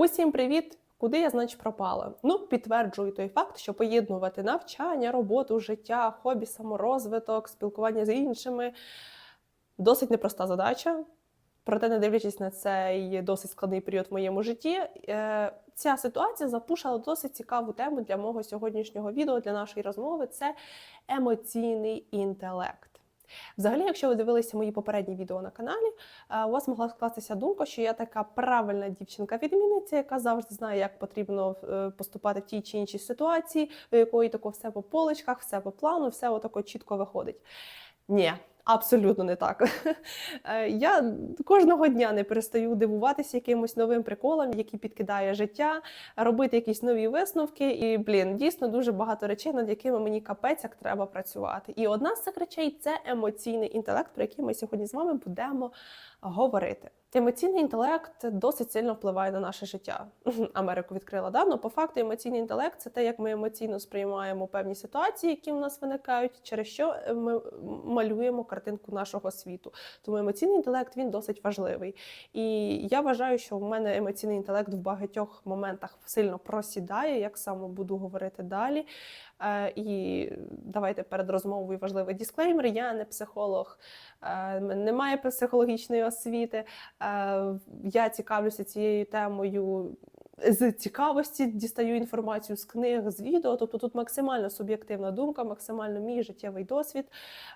Усім привіт! Куди я, значить, пропала? Ну, підтверджую той факт, що поєднувати навчання, роботу, життя, хобі, саморозвиток, спілкування з іншими досить непроста задача. Проте, не дивлячись на цей досить складний період в моєму житті, е, ця ситуація запушила досить цікаву тему для мого сьогоднішнього відео, для нашої розмови це емоційний інтелект. Взагалі, якщо ви дивилися мої попередні відео на каналі, е, у вас могла скластися думка, що я така правильна дівчинка-відмінниця, яка завжди знає, як потрібно е, поступати в тій чи іншій ситуації, у якої тако все по поличках, все по плану, все отако чітко виходить. Ні, абсолютно не так. Е, Я кожного дня не перестаю дивуватися якимось новим приколам, які підкидає життя, робити якісь нові висновки. І, блін, дійсно дуже багато речей, над якими мені капець як треба працювати. І одна з цих речей це емоційний інтелект, про який ми сьогодні з вами будемо говорити. Емоційний інтелект досить сильно впливає на наше життя. Америку відкрила давно. По факту, емоційний інтелект це те, як ми емоційно сприймаємо певні ситуації, які в нас виникають, через що ми малюємо картинку нашого світу. Тому емоційний інтелект він досить важливий. І я вважаю, що в мене емоційний інтелект в багатьох моментах сильно просідає, як саме буду говорити далі. Е, І давайте перед розмовою важливий дисклеймер. Я не психолог, е, немає психологічної освіти. Е, Я цікавлюся цією темою з цікавості, дістаю інформацію з книг, з відео. Тобто тут максимально суб'єктивна думка, максимально мій життєвий досвід,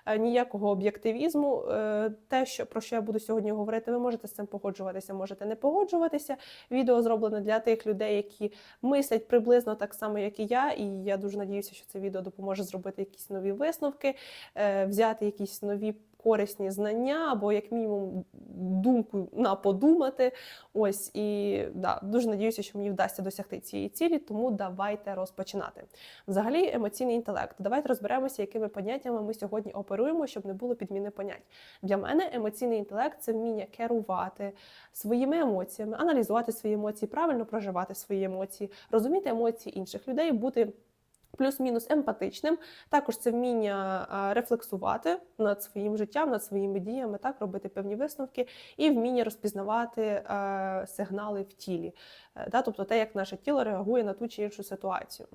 е, ніякого об'єктивізму. Е, Те, що про що я буду сьогодні говорити, ви можете з цим погоджуватися, можете не погоджуватися. Відео зроблене для тих людей, які мислять приблизно так само, як і я. І я дуже надіюся, що це відео допоможе зробити якісь нові висновки, е, взяти якісь нові. Корисні знання або як мінімум думку на подумати. Ось і да, дуже надіюся, що мені вдасться досягти цієї цілі, тому давайте розпочинати. Взагалі, емоційний інтелект. Давайте розберемося, якими поняттями ми сьогодні оперуємо, щоб не було підміни понять. Для мене емоційний інтелект це вміння керувати своїми емоціями, аналізувати свої емоції, правильно проживати свої емоції, розуміти емоції інших людей, бути. Плюс-мінус емпатичним, також це вміння рефлексувати над своїм життям, над своїми діями, так робити певні висновки, і вміння розпізнавати сигнали в тілі, Е, да, тобто те, як наше тіло реагує на ту чи іншу ситуацію.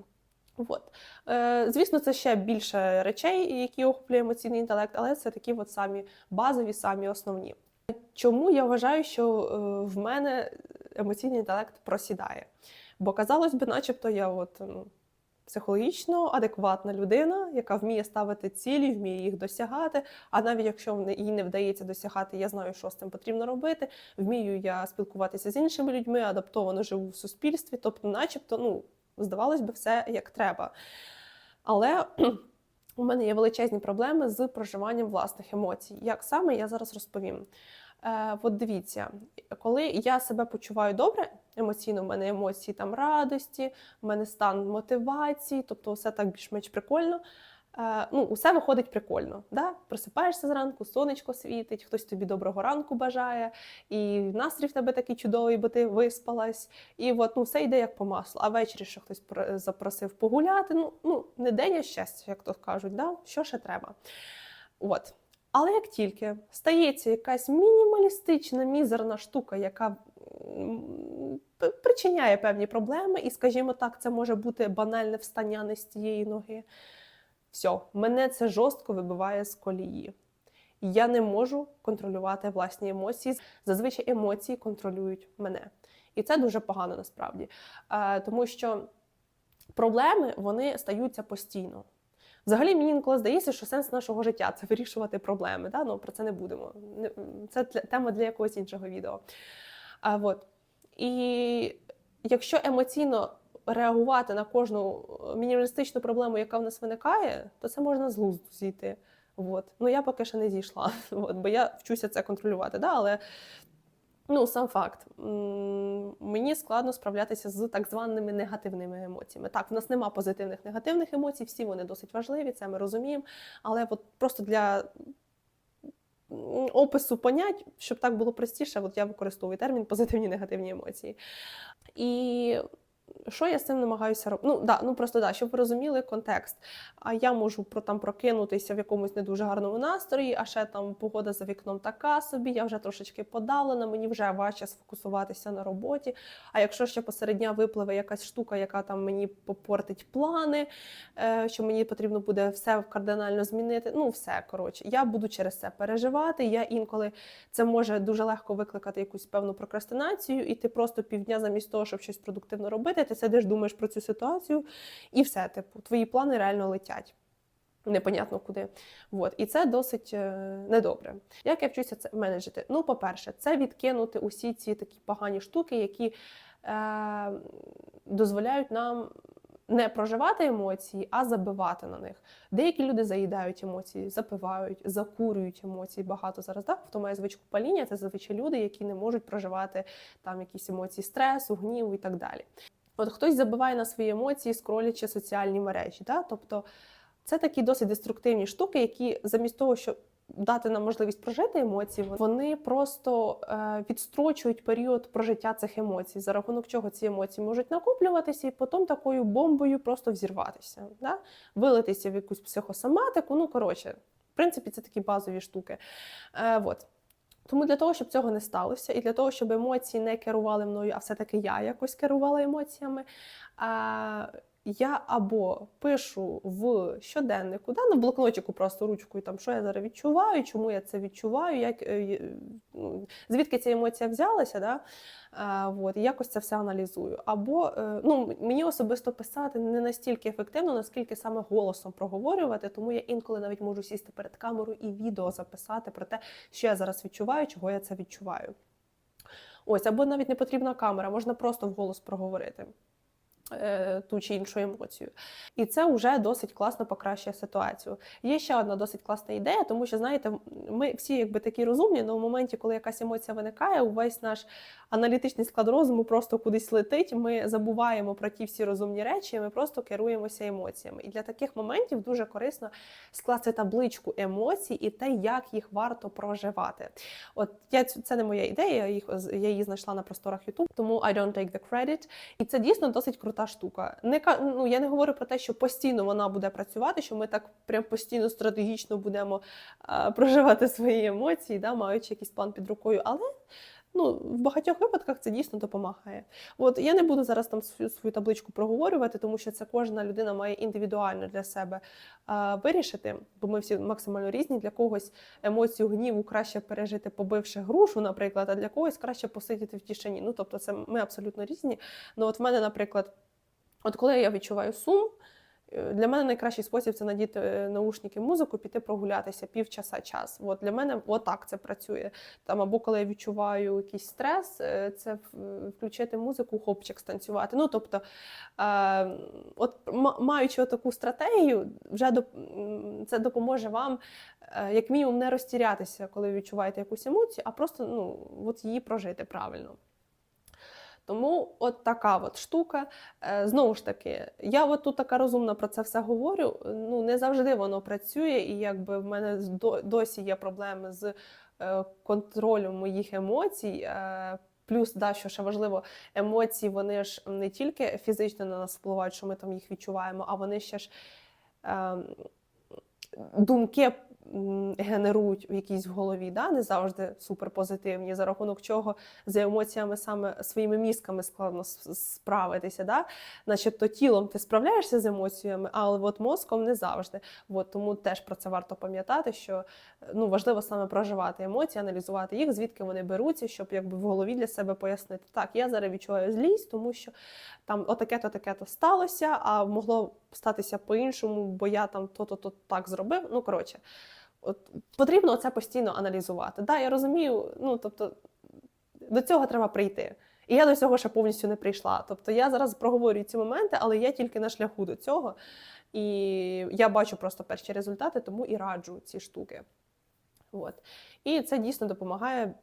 От. Е, звісно, це ще більше речей, які охоплює емоційний інтелект, але це такі от самі базові, самі основні. Чому я вважаю, що е, в мене емоційний інтелект просідає? Бо казалось би, начебто, я от. Ну, психологічно адекватна людина, яка вміє ставити цілі, вміє їх досягати. А навіть якщо їй не вдається досягати, я знаю, що з цим потрібно робити. Вмію я спілкуватися з іншими людьми, адаптовано живу в суспільстві, тобто, начебто, ну, здавалось би, все як треба. Але у мене є величезні проблеми з проживанням власних емоцій. Як саме я зараз розповім? Е, От дивіться, коли я себе почуваю добре, емоційно, в мене емоції там радості, в мене стан мотивації, тобто все так більш-менш прикольно. Е, ну, Усе виходить прикольно. Да? Просипаєшся зранку, сонечко світить, хтось тобі доброго ранку бажає, і настрій в тебе такий чудовий, бо ти виспалась. І от, ну, все йде як по маслу. А ввечері ще хтось запросив погуляти. Ну, ну, не день а щастя, як то кажуть, да? що ще треба. От. Але як тільки стається якась мінімалістична, мізерна штука, яка причиняє певні проблеми, і, скажімо так, це може бути банальне встання не з тієї ноги. Все, мене це жорстко вибиває з колії. Я не можу контролювати власні емоції. Зазвичай емоції контролюють мене. І це дуже погано насправді. Е, тому що проблеми вони стаються постійно. Взагалі, мені інколи здається, що сенс нашого життя це вирішувати проблеми. Да? Ну, про це не будемо. Це тема для якогось іншого відео. А, от. І якщо емоційно реагувати на кожну мінімалістичну проблему, яка в нас виникає, то це можна з глузду зійти. От. Ну, я поки що не зійшла, от, бо я вчуся це контролювати. Да? Але ну, сам факт, мені складно справлятися з так званими негативними емоціями. Так, в нас нема позитивних негативних емоцій, всі вони досить важливі, це ми розуміємо. Але от просто для опису понять, щоб так було простіше, от я використовую термін позитивні негативні емоції. І що я з цим намагаюся робити? Ну, да, ну просто да, щоб ви розуміли контекст. А я можу про там прокинутися в якомусь не дуже гарному настрої, а ще там погода за вікном така собі, я вже трошечки подавлена, мені вже важче сфокусуватися на роботі. А якщо ще посеред дня випливе якась штука, яка там мені попортить плани, е, що мені потрібно буде все кардинально змінити. Ну, все коротше, я буду через це переживати. Я інколи це може дуже легко викликати якусь певну прокрастинацію, і ти просто півдня замість того, щоб щось продуктивно робити, ти сидиш, думаєш про цю ситуацію, і все, типу, твої плани реально летять. Непонятно куди. От. І це досить е, недобре. Як я вчуся це менеджити? Ну, по-перше, це відкинути усі ці такі погані штуки, які е, дозволяють нам не проживати емоції, а забивати на них. Деякі люди заїдають емоції, запивають, закурюють емоції. Багато зараз так, хто має звичку паління, це зазвичай люди, які не можуть проживати там якісь емоції стресу, гніву і так далі. От хтось забиває на свої емоції, скролячи соціальні мережі. Да? Тобто це такі досить деструктивні штуки, які замість того, щоб дати нам можливість прожити емоції, вони просто е, відстрочують період прожиття цих емоцій, за рахунок чого ці емоції можуть накоплюватися і потім такою бомбою просто взірватися, да? вилитися в якусь психосоматику. Ну, коротше, в принципі, це такі базові штуки. Е, от. Тому для того, щоб цього не сталося, і для того, щоб емоції не керували мною, а все-таки я якось керувала емоціями. Е, я або пишу в щоденнику, да, на блокнотику просто ручкою, там, що я зараз відчуваю, чому я це відчуваю, як, е, ну, звідки ця емоція взялася, да, а, от, і якось це все аналізую. Або е, ну, мені особисто писати не настільки ефективно, наскільки саме голосом проговорювати, тому я інколи навіть можу сісти перед камерою і відео записати про те, що я зараз відчуваю, чого я це відчуваю. Ось, або навіть не потрібна камера, можна просто вголос проговорити. Е, ту чи іншу емоцію. І це вже досить класно покращує ситуацію. Є ще одна досить класна ідея, тому що, знаєте, ми всі якби такі розумні, але в моменті, коли якась емоція виникає, увесь наш аналітичний склад розуму просто кудись летить. Ми забуваємо про ті всі розумні речі, і ми просто керуємося емоціями. І для таких моментів дуже корисно скласти табличку емоцій і те, як їх варто проживати. От я це не моя ідея, я її знайшла на просторах YouTube, тому I don't take the credit. І це дійсно досить крута штука. Не ну, я не говорю про те, що постійно вона буде працювати, що ми так прям постійно стратегічно будемо а, проживати свої емоції, да, маючи якийсь план під рукою, але Ну, в багатьох випадках це дійсно допомагає. От я не буду зараз там свою, свою табличку проговорювати, тому що це кожна людина має індивідуально для себе а, вирішити, бо ми всі максимально різні. Для когось емоцію гніву краще пережити, побивши грушу, наприклад, а для когось краще посидіти в тишині. Ну тобто, це ми абсолютно різні. Ну, от в мене, наприклад, от коли я відчуваю сум. Е, для мене найкращий спосіб це надіти е, наушники музику, піти прогулятися півчаса час. От Для мене отак це працює. Там Або коли я відчуваю якийсь стрес, е, це включити музику, хопчик станцювати. Ну, тобто, от маючи таку стратегію, вже це допоможе вам, як мінімум, не розтірятися, коли відчуваєте якусь емоцію, а просто ну, от її прожити правильно. Тому от така от штука. Е, знову ж таки, я от тут така розумна про це все говорю. Ну не завжди воно працює, і якби в мене досі є проблеми з е, контролем моїх емоцій. Е, плюс, да, що ще важливо, емоції вони ж не тільки фізично на нас впливають, що ми там їх відчуваємо, а вони ще ж е, думки генерують в якійсь в голові, да? не завжди суперпозитивні, за рахунок чого за емоціями саме своїми мізками складно справитися. Да? Начебто тілом ти справляєшся з емоціями, але от мозком не завжди. От, Тому теж про це варто пам'ятати, що ну, важливо саме проживати емоції, аналізувати їх, звідки вони беруться, щоб якби в голові для себе пояснити, так, я зараз відчуваю злість, тому що там отаке-то таке-то сталося, а могло статися по-іншому, бо я там то-то то так зробив. Ну, коротше. От Потрібно це постійно аналізувати. Да, Я розумію, ну тобто до цього треба прийти. І я до цього ще повністю не прийшла. Тобто я зараз проговорюю ці моменти, але я тільки на шляху до цього. І я бачу просто перші результати, тому і раджу ці штуки. От. І це дійсно допомагає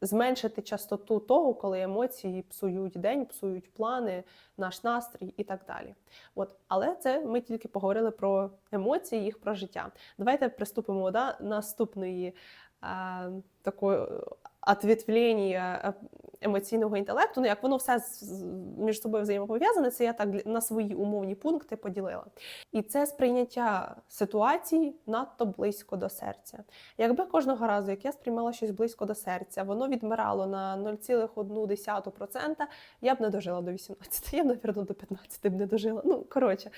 зменшити частоту того, коли емоції псують день, псують плани, наш настрій і так далі. От, але це ми тільки поговорили про емоції, їх про життя. Давайте приступимо до наступної а, такої ответвлення е, емоційного інтелекту, ну як воно все між собою взаємопов'язане, це я так на свої умовні пункти поділила. І це сприйняття ситуації надто близько до серця. Якби кожного разу, як я сприймала щось близько до серця, воно відмирало на 0,1%, я б не дожила до 18, я б, напевно, до 15 б не дожила. Ну, коротше,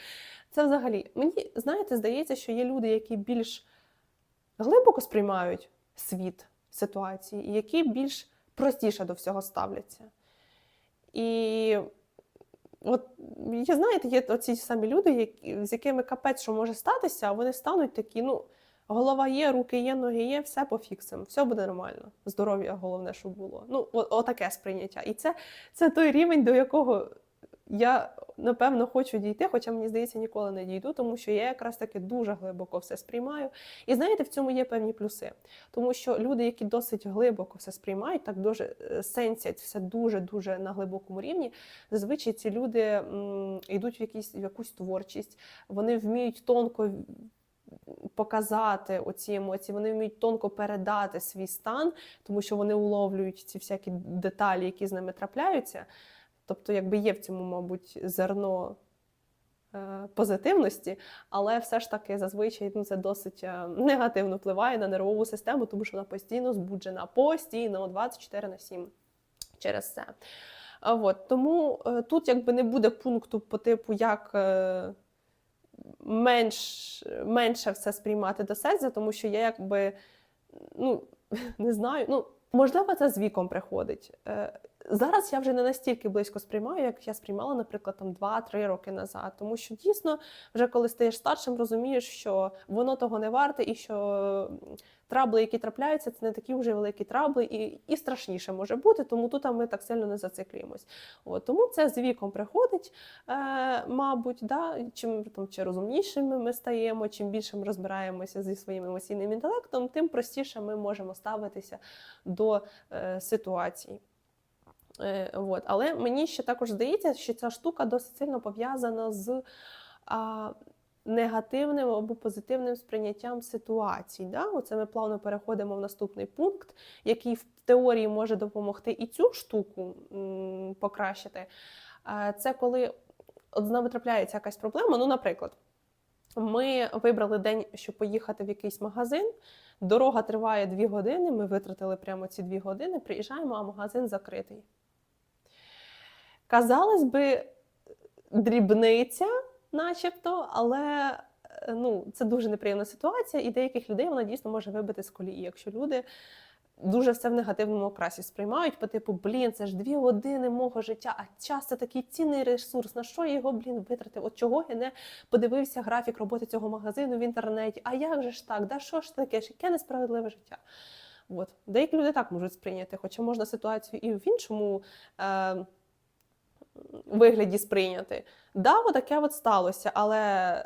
це взагалі. Мені, знаєте, здається, що є люди, які більш глибоко сприймають світ, ситуації, і які більш простіше до всього ставляться. І от, є, знаєте, є оці самі люди, які, з якими капець, що може статися, а вони стануть такі, ну, голова є, руки є, ноги є, все пофіксимо, все буде нормально. Здоров'я головне, щоб було. Ну, отаке сприйняття. І це, це той рівень, до якого я напевно хочу дійти, хоча мені здається, ніколи не дійду, тому що я якраз таки дуже глибоко все сприймаю. І знаєте, в цьому є певні плюси. Тому що люди, які досить глибоко все сприймають, так дуже е, сенсять все дуже-дуже на глибокому рівні, зазвичай ці люди м, йдуть в, якісь, в якусь творчість, вони вміють тонко показати оці емоції, вони вміють тонко передати свій стан, тому що вони уловлюють ці всякі деталі, які з ними трапляються. Тобто, якби є в цьому, мабуть, зерно е, позитивності, але все ж таки зазвичай ну, це досить е, негативно впливає на нервову систему, тому що вона постійно збуджена, постійно 24 на 7 через це. От, тому е, тут якби не буде пункту по типу, як менш, менше все сприймати до серця, тому що я якби ну, не знаю. Ну, можливо, це з віком приходить. Зараз я вже не настільки близько сприймаю, як я сприймала, наприклад, там 2-3 роки назад. Тому що дійсно, вже коли стаєш старшим, розумієш, що воно того не варте, і що трабли, які трапляються, це не такі вже великі трабли, і, і страшніше може бути, тому тут ми так сильно не зациклюємось. От, тому це з віком приходить, е, мабуть, да? чим там, чи розумнішими ми стаємо, чим більше ми розбираємося зі своїм емоційним інтелектом, тим простіше ми можемо ставитися до е, ситуацій. Е, от. Але мені ще також здається, що ця штука досить сильно пов'язана з а, негативним або позитивним сприйняттям ситуацій. Да? Оце ми плавно переходимо в наступний пункт, який в теорії може допомогти і цю штуку покращити. А, Це коли от з нами трапляється якась проблема. Ну, наприклад, ми вибрали день, щоб поїхати в якийсь магазин. Дорога триває дві години. Ми витратили прямо ці дві години. Приїжджаємо, а магазин закритий. Казалось би, дрібниця, начебто, але е, ну, це дуже неприємна ситуація, і деяких людей вона дійсно може вибити з колії, якщо люди дуже все в негативному окрасі сприймають, по типу, блін, це ж дві години мого життя, а час це такий цінний ресурс. На що я його, блін, витратив? От чого я не подивився графік роботи цього магазину в інтернеті? А як же ж так? Да що ж таке? ж Яке несправедливе життя? От. Деякі люди так можуть сприйняти, хоча можна ситуацію і в іншому. Е- вигляді сприйняти. Да, отаке от сталося, але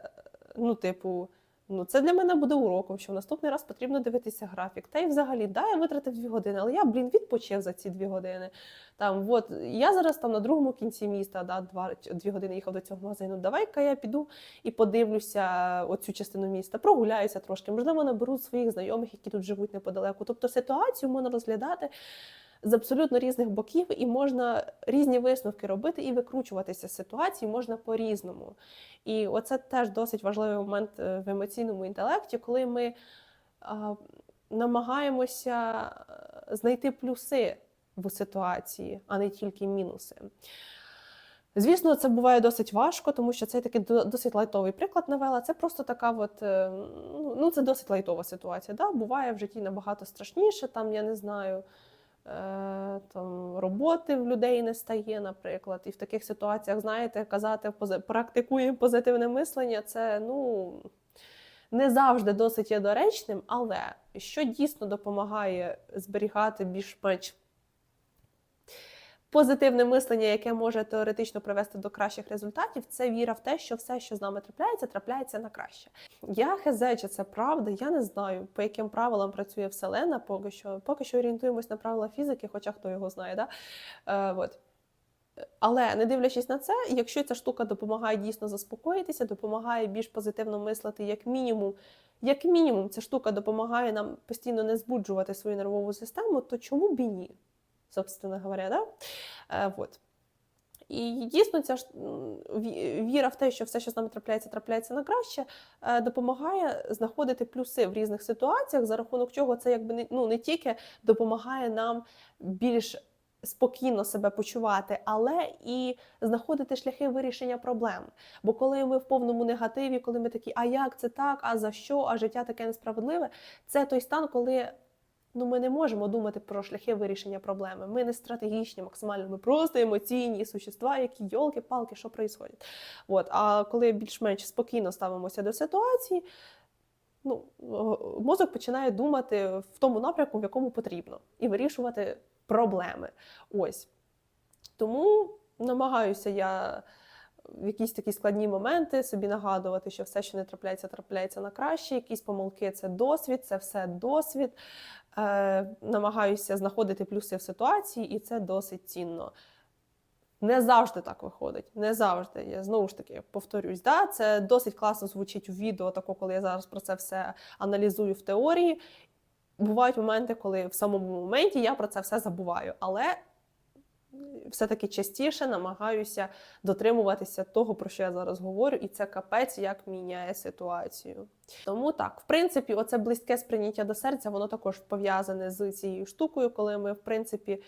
ну, типу, ну це для мене буде уроком, що в наступний раз потрібно дивитися графік. Та й взагалі, да, я витратив дві години, але я, блін, відпочив за ці дві години. Там, от, я зараз там на другому кінці міста, да, два, дві години їхав до цього магазину. Давай-ка я піду і подивлюся оцю частину міста, прогуляюся трошки. Можливо, наберу своїх знайомих, які тут живуть неподалеку. Тобто ситуацію можна розглядати з абсолютно різних боків, і можна різні висновки робити і викручуватися з ситуації можна по-різному. І оце теж досить важливий момент е, в емоційному інтелекті, коли ми а, намагаємося е, знайти плюси в ситуації, а не тільки мінуси. Звісно, це буває досить важко, тому що це такий досить лайтовий приклад навела. Це просто така, от, е, ну, ну, це досить лайтова ситуація. Да? Буває в житті набагато страшніше, там, я не знаю, там, роботи в людей не стає, наприклад. І в таких ситуаціях, знаєте, казати практикуємо позитивне мислення, це ну, не завжди досить є доречним, але що дійсно допомагає зберігати більш-менш позитивне мислення, яке може теоретично привести до кращих результатів, це віра в те, що все, що з нами трапляється, трапляється на краще. Я хезе, чи це правда, я не знаю, по яким правилам працює Вселена, поки що поки що орієнтуємось на правила фізики, хоча хто його знає. Да? Е, от. Але не дивлячись на це, якщо ця штука допомагає дійсно заспокоїтися, допомагає більш позитивно мислити, як мінімум, як мінімум, ця штука допомагає нам постійно не збуджувати свою нервову систему, то чому б і ні? Собственно говоря, да? Е, вот. І дійсно ця ж віра в те, що все, що з нами трапляється, трапляється на краще, е, допомагає знаходити плюси в різних ситуаціях, за рахунок чого це якби не, ну, не тільки допомагає нам більш спокійно себе почувати, але і знаходити шляхи вирішення проблем. Бо коли ми в повному негативі, коли ми такі, а як це так, а за що, а життя таке несправедливе, це той стан, коли ну, ми не можемо думати про шляхи вирішення проблеми. Ми не стратегічні, максимально, ми просто емоційні существа, які йолки-палки, що відбувається. От. А коли більш-менш спокійно ставимося до ситуації, ну, мозок починає думати в тому напрямку, в якому потрібно, і вирішувати проблеми. Ось. Тому намагаюся я в якісь такі складні моменти собі нагадувати, що все, що не трапляється, трапляється на краще. Якісь помилки це досвід, це все досвід. Е, намагаюся знаходити плюси в ситуації, і це досить цінно. Не завжди так виходить. Не завжди. Я знову ж таки повторюсь, да? це досить класно звучить у відео, тако, коли я зараз про це все аналізую в теорії. Бувають моменти, коли в самому моменті я про це все забуваю, але все-таки частіше намагаюся дотримуватися того, про що я зараз говорю, і це капець як міняє ситуацію. Тому так, в принципі, оце близьке сприйняття до серця, воно також пов'язане з цією штукою, коли ми, в принципі,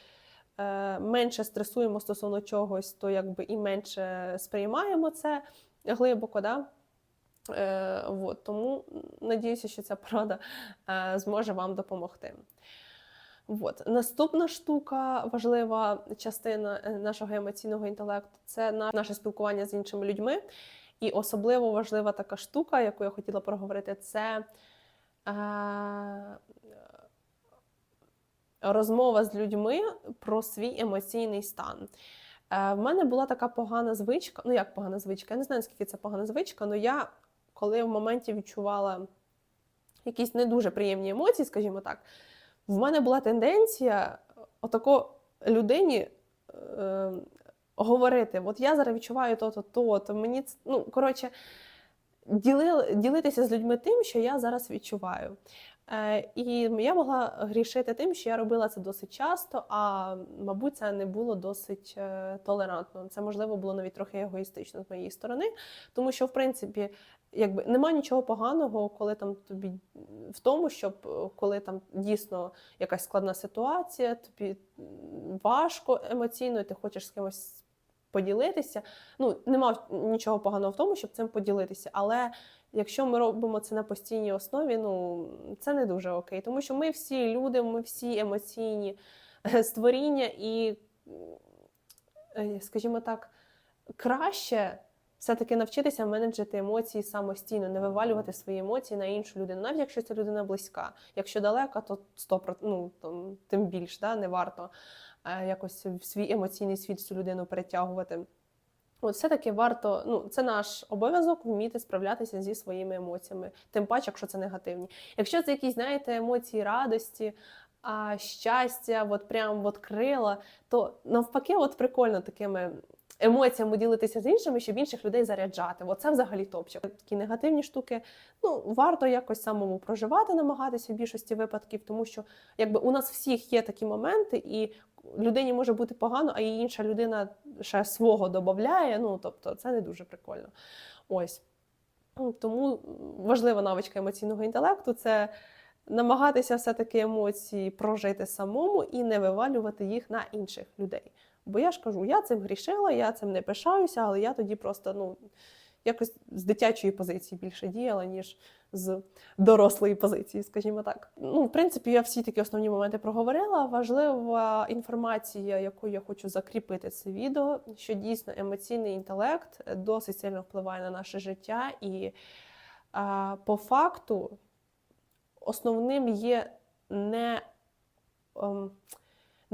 е, менше стресуємо стосовно чогось, то якби і менше сприймаємо це глибоко. Да? Е, от, тому надіюся, що ця порада е, зможе вам допомогти. От. Наступна штука, важлива частина е, нашого емоційного інтелекту це наше спілкування з іншими людьми. І особливо важлива така штука, яку я хотіла проговорити, це е, розмова з людьми про свій емоційний стан. Е, в мене була така погана звичка, ну як погана звичка, я не знаю, наскільки це погана звичка, але я коли в моменті відчувала якісь не дуже приємні емоції, скажімо так, в мене була тенденція отако людині е, говорити: от я зараз відчуваю то-то, то-то, мені ц- ну, коротше, ділили, ділитися з людьми тим, що я зараз відчуваю. Е, і я могла грішити тим, що я робила це досить часто, а мабуть, це не було досить е, толерантно. Це можливо було навіть трохи егоїстично з моєї сторони, тому що, в принципі, якби нема нічого поганого, коли там тобі в тому, щоб е, коли там дійсно якась складна ситуація, тобі важко емоційно, і ти хочеш з кимось поділитися. Ну, нема нічого поганого в тому, щоб цим поділитися. Але якщо ми робимо це на постійній основі, ну це не дуже окей, тому що ми всі люди, ми всі емоційні е, створіння, і, е, скажімо так, краще все-таки навчитися менеджити емоції самостійно, не вивалювати свої емоції на іншу людину, навіть якщо ця людина близька. Якщо далека, то 100%, ну, там, тим більш да, не варто е, якось в свій емоційний світ цю людину перетягувати. От все-таки варто, ну це наш обов'язок вміти справлятися зі своїми емоціями, тим паче, якщо це негативні. Якщо це якісь, знаєте, емоції радості, а, щастя, от прям от крила, то навпаки, от прикольно такими емоціями ділитися з іншими, щоб інших людей заряджати. Оце взагалі топчик. Такі негативні штуки. Ну варто якось самому проживати, намагатися в більшості випадків, тому що якби у нас всіх є такі моменти, і людині може бути погано, а її інша людина ще свого додає. Ну тобто це не дуже прикольно. Ось. Тому важлива навичка емоційного інтелекту це намагатися все-таки емоції прожити самому і не вивалювати їх на інших людей. Бо я ж кажу, я цим грішила, я цим не пишаюся, але я тоді просто ну, якось з дитячої позиції більше діяла, ніж з дорослої позиції, скажімо так. Ну, в принципі, я всі такі основні моменти проговорила. Важлива інформація, яку я хочу закріпити це відео, що дійсно емоційний інтелект досить сильно впливає на наше життя, і а, по факту основним є не. ем,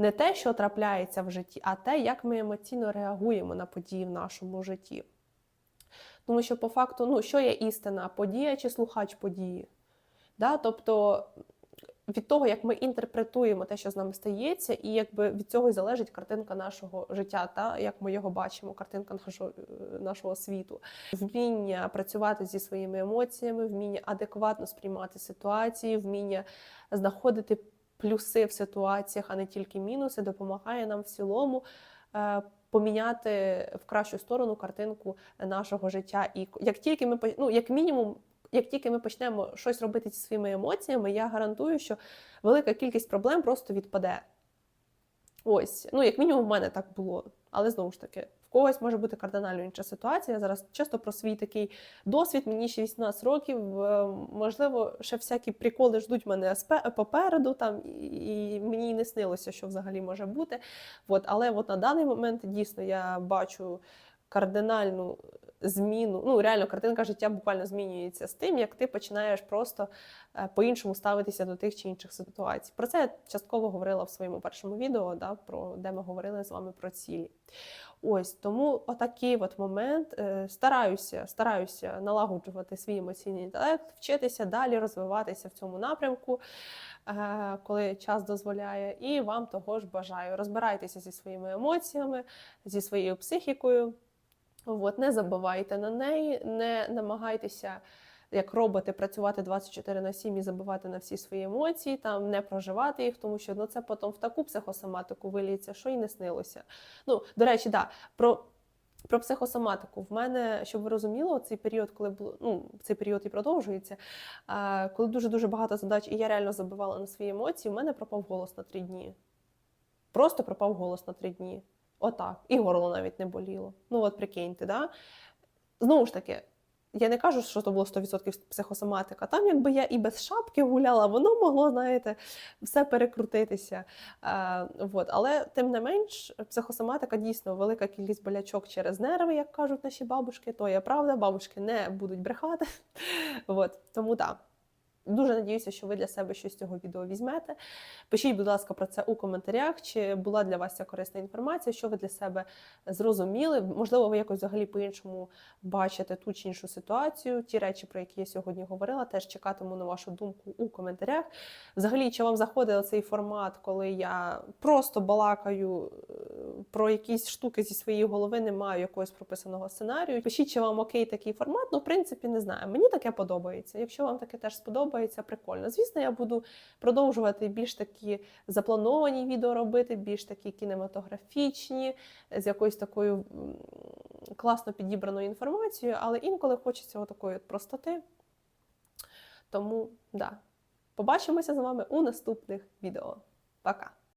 не те, що трапляється в житті, а те, як ми емоційно реагуємо на події в нашому житті. Тому що, по факту, ну, що є істина, подія чи слухач події? Да? Тобто від того, як ми інтерпретуємо те, що з нами стається, і якби від цього і залежить картинка нашого життя, та як ми його бачимо, картинка нашого, нашого світу. Вміння працювати зі своїми емоціями, вміння адекватно сприймати ситуації, вміння знаходити плюси в ситуаціях, а не тільки мінуси, допомагає нам в цілому. е, Поміняти в кращу сторону картинку нашого життя, і як тільки ми ну, як мінімум, як тільки ми почнемо щось робити зі своїми емоціями, я гарантую, що велика кількість проблем просто відпаде. Ось, ну як мінімум, в мене так було. Але знову ж таки, когось може бути кардинально інша ситуація. Я зараз чисто про свій такий досвід. Мені ще 18 років. е, Можливо, ще всякі приколи ждуть мене попереду, там і і мені не снилося, що взагалі може бути. От, але от на даний момент дійсно я бачу кардинальну зміну. Ну, реально, картинка життя буквально змінюється з тим, як ти починаєш просто е, по-іншому ставитися до тих чи інших ситуацій. Про це я частково говорила в своєму першому відео, да, про, де ми говорили з вами про цілі. Ось тому отакий от момент. Е, Стараюся, стараюся налагоджувати свій емоційний інтелект, вчитися далі розвиватися в цьому напрямку, е, коли час дозволяє. І вам того ж бажаю. Розбирайтеся зі своїми емоціями, зі своєю психікою. От, не забивайте на неї, не намагайтеся як роботи працювати 24 на 7 і забивати на всі свої емоції, там не проживати їх, тому що ну, це потім в таку психосоматику виліється, що й не снилося. Ну, до речі, да, про. Про психосоматику в мене, щоб ви розуміли, цей період, коли було ну цей період і продовжується. Коли дуже дуже багато задач, і я реально забивала на свої емоції, в мене пропав голос на три дні. Просто пропав голос на три дні. Отак. І горло навіть не боліло. Ну, от прикиньте, да? Знову ж таки, я не кажу, що це було 100% психосоматика. Там, якби я і без шапки гуляла, воно могло, знаєте, все перекрутитися. Е, от. Але тим не менш, психосоматика дійсно велика кількість болячок через нерви, як кажуть наші бабушки. То є правда, бабушки не будуть брехати. От. Тому так. Дуже надіюся, що ви для себе щось з цього відео візьмете. Пишіть, будь ласка, про це у коментарях, чи була для вас ця корисна інформація, що ви для себе зрозуміли. Можливо, ви якось взагалі по-іншому бачите ту чи іншу ситуацію. Ті речі, про які я сьогодні говорила, теж чекатиму на вашу думку у коментарях. Взагалі, чи вам заходить цей формат, коли я просто балакаю е, про якісь штуки зі своєї голови, не маю якогось прописаного сценарію. Пишіть, чи вам окей такий формат. Ну, в принципі, не знаю. Мені таке подобається. Якщо вам таке теж сподобається, прикольно. Звісно, я буду продовжувати більш такі заплановані відео робити, більш такі кінематографічні, з якоюсь такою класно підібраною інформацією, але інколи хочеться такої простоти. Тому, да, побачимося з вами у наступних відео. Пока!